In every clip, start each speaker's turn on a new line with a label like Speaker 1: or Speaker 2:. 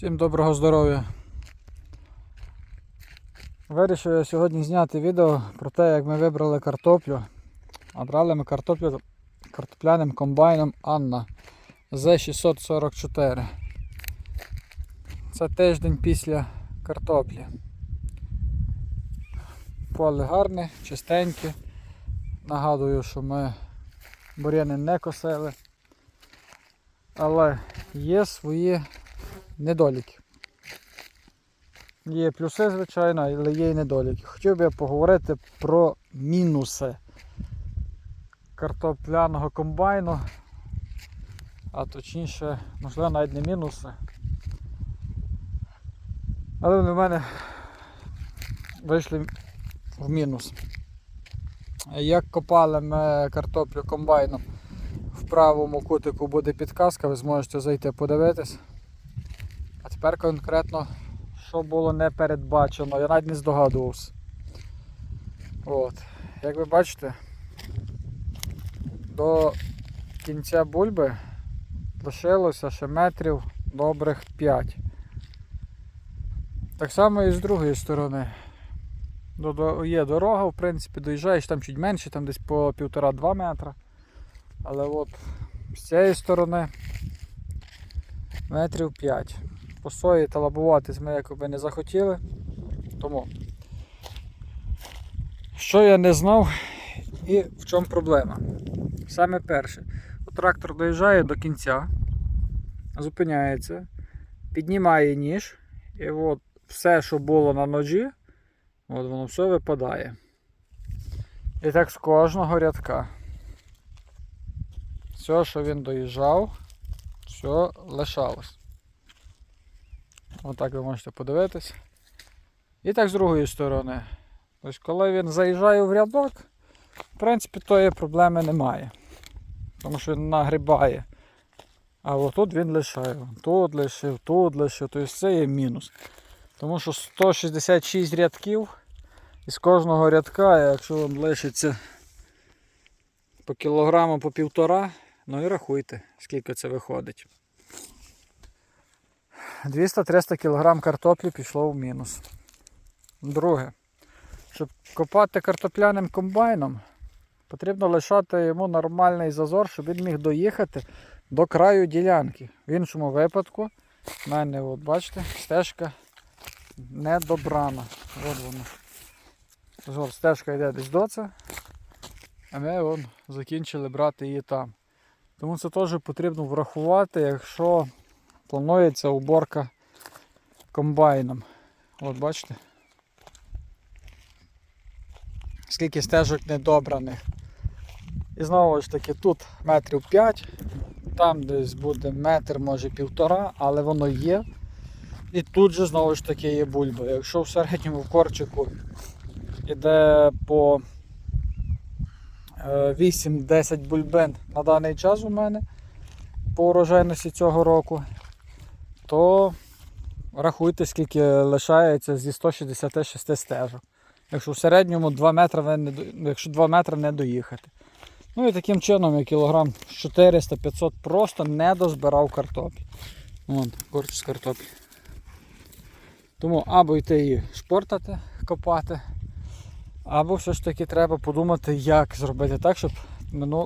Speaker 1: Всім доброго здоров'я. Вирішив я сьогодні зняти відео про те, як ми вибрали картоплю. А брали ми картоплю картопляним комбайном Анна Z644. Це тиждень після картоплі. Поле гарне, чистеньке. Нагадую, що ми бур'яни не косили. Але є свої недоліки. Є плюси, звичайно, але є і недоліки. Хотів би поговорити про мінуси картопляного комбайну, а точніше, можливо, навіть не мінуси. Але вони в мене вийшли в мінус. Як копали ми картоплю комбайном, в правому кутику буде підказка, ви зможете зайти подивитись. А тепер конкретно, що було не передбачено, я навіть не здогадувався. От. Як ви бачите, до кінця бульби лишилося ще метрів добрих 5. Так само і з другої сторони. Є дорога, в принципі, доїжджаєш там чуть менше, там десь по 1,5-2 метра. Але от з цієї сторони метрів 5. По сої та лабуватись ми якоби не захотіли. Тому що я не знав і в чому проблема. Саме перше, трактор доїжджає до кінця, зупиняється, піднімає ніж, і от все, що було на ножі, от воно все випадає. І так з кожного рядка. Все, що він доїжджав, все лишалось. Отак ви можете подивитись. І так з другої сторони. Тобто, коли він заїжджає в рядок, в принципі, тої проблеми немає. Тому що він нагрібає. А отут він лишає. Тут лишив, тут лишив. Тобто це є мінус. Тому що 166 рядків і з кожного рядка, якщо вам лишиться по кілограму по півтора, ну і рахуйте, скільки це виходить. 200-300 кг картоплі пішло в мінус. Друге, щоб копати картопляним комбайном, потрібно лишати йому нормальний зазор, щоб він міг доїхати до краю ділянки. В іншому випадку, в мене, от бачите, стежка не добрана. От воно. От стежка йде десь до це, а ми вон, закінчили брати її там. Тому це теж потрібно врахувати, якщо планується уборка комбайном. От бачите. Скільки стежок недобраних. І знову ж таки тут метрів 5, там десь буде метр, може півтора, але воно є. І тут же знову ж таки є бульба. Якщо в середньому в корчику іде по е, 8-10 бульбин на даний час у мене по урожайності цього року, то рахуйте, скільки лишається зі 166 стежок. Якщо в середньому 2 метри, ви не, якщо 2 метри не доїхати. Ну і таким чином я кілограм 400-500 просто не дозбирав картоплі. Вон, з картоплі. Тому або йти її шпортати, копати, або все ж таки треба подумати, як зробити так, щоб,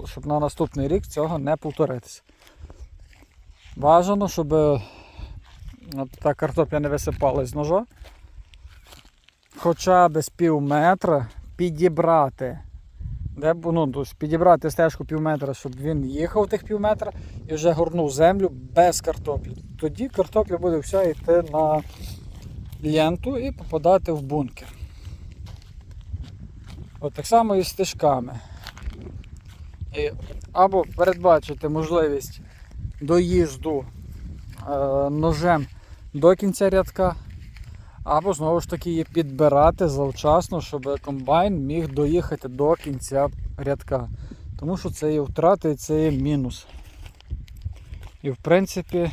Speaker 1: щоб на наступний рік цього не повторитися. Бажано, щоб та картопля не висипалась з ножа. Хоча б з пів метра підібрати. Де, ну, тобто підібрати стежку пів метра, щоб він їхав тих пів метра і вже горнув землю без картоплі. Тоді картопля буде вся йти на ленту і попадати в бункер. От так само і з стежками. І або передбачити можливість доїзду е, ножем до кінця рядка, або знову ж таки її підбирати завчасно, щоб комбайн міг доїхати до кінця рядка. Тому що це є втрати і це є мінус. І в принципі,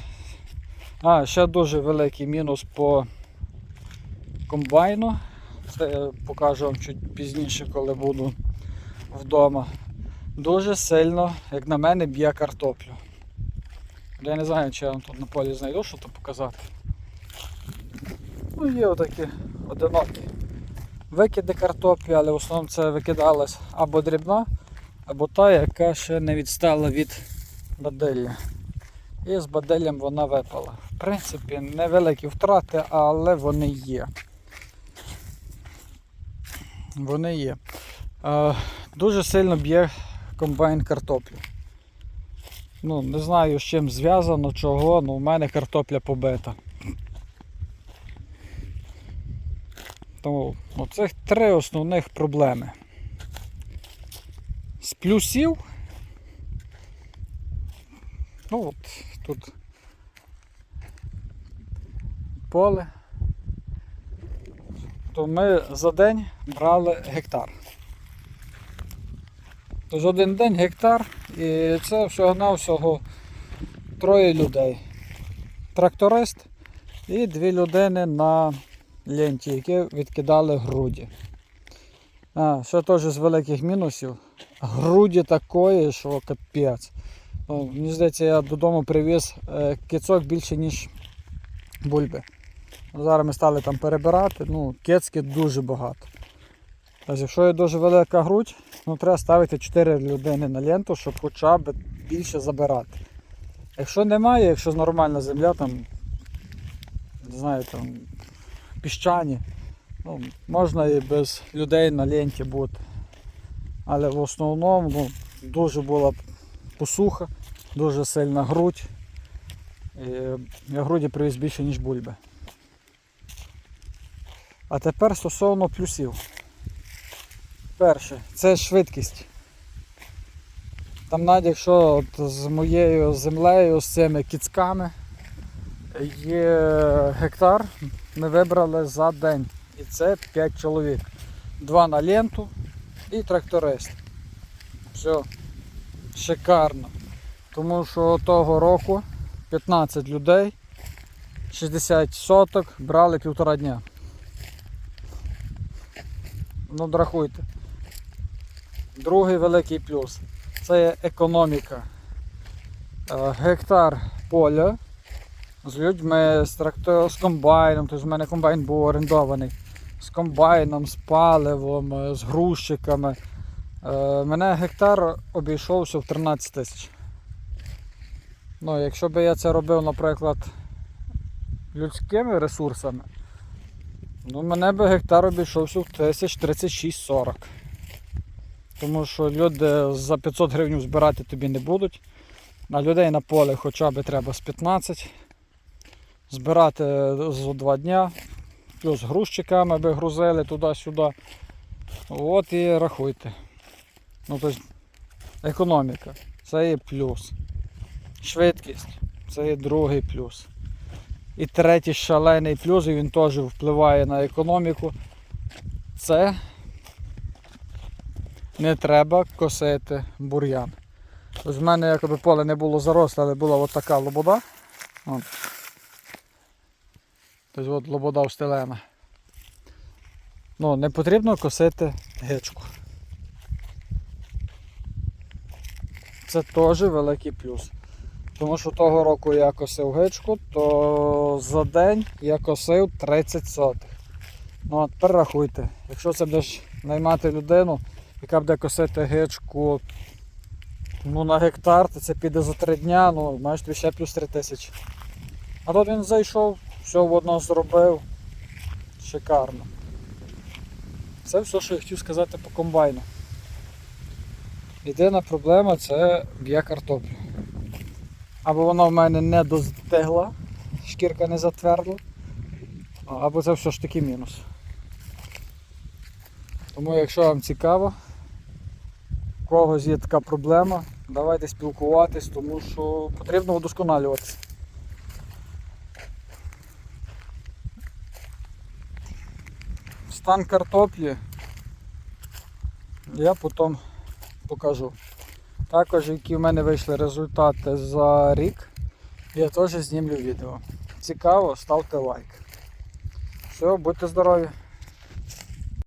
Speaker 1: а, ще дуже великий мінус по комбайну. Це я покажу вам чуть пізніше, коли буду вдома. Дуже сильно, як на мене, б'є картоплю. Я не знаю, чи я вам тут на полі знайду, що то показати. Ну, є отакі одинокі викиди картоплі, але в основному це викидалась або дрібна, або та, яка ще не відстала від баделля. І з баделлям вона випала. В принципі, невеликі втрати, але вони є. Вони є. Дуже сильно б'є комбайн картоплю. Ну, не знаю з чим зв'язано, чого, але у мене картопля побита. Тому оцих три основних проблеми. З плюсів. Ну от тут поле. То ми за день брали гектар. Тож один день гектар і це всього-навсього троє людей. Тракторист і дві людини на ленті, які відкидали груді. А, ще теж з великих мінусів. Груді такої, що капець. Ну, мені здається, я додому привіз е, кицок більше, ніж бульби. Зараз ми стали там перебирати, ну, кецьки дуже багато. Тобто, якщо є дуже велика грудь, ну, треба ставити 4 людини на ленту, щоб хоча б більше забирати. Якщо немає, якщо нормальна земля, там, не знаю, там, піщані, ну, можна і без людей на ленті бути. Але в основному ну, дуже була посуха, дуже сильна грудь. І я груді привіз більше, ніж бульби. А тепер стосовно плюсів. Перше, це швидкість. Там навіть якщо от з моєю землею, з цими кіцками є гектар, ми вибрали за день. І це 5 чоловік. Два на ленту і тракторист. Все, шикарно. Тому що того року 15 людей, 60 соток брали півтора дня. Ну, рахуйте. Другий великий плюс це економіка. Е, Гектар поля з людьми, з трактор, з комбайном, тобто в мене комбайн був орендований. З комбайном, з паливом, е, з грузчиками. Е, Мене гектар обійшовся в 13 тисяч. Ну, якщо б я це робив, наприклад, людськими ресурсами, ну мене би гектар обійшовся в 1036-40. Тому що люди за 500 гривень збирати тобі не будуть. На людей на поле хоча б треба з 15. Збирати за 2 дня. Плюс грузчиками би грузили туди-сюди. От і рахуйте. Ну, тобто, економіка. Це є плюс. Швидкість це є другий плюс. І третій шалений плюс, і він теж впливає на економіку. Це не треба косити бур'ян. Ось в мене якби поле не було заросле, але була от така лобода. От. Тобто от лобода встелена. Ну, не потрібно косити гичку. Це теж великий плюс. Тому що того року я косив гичку, то за день я косив 30 сотих. Ну от тепер рахуйте, якщо це будеш наймати людину, яка буде косити гичку ну, на гектар, то це піде за 3 дня, ну маєш ще плюс 3 тисячі. А тут він зайшов, все в одно зробив. Шикарно. Це все, що я хотів сказати по комбайну. Єдина проблема це б'є картоплю. Або вона в мене не достигла, шкірка не затвердла, або це все ж таки мінус. Тому якщо вам цікаво, у когось є така проблема, давайте спілкуватись, тому що потрібно удосконалюватися. Стан картоплі я потім покажу. Також які в мене вийшли результати за рік, я теж знімлю відео. Цікаво, ставте лайк. Все, будьте здорові!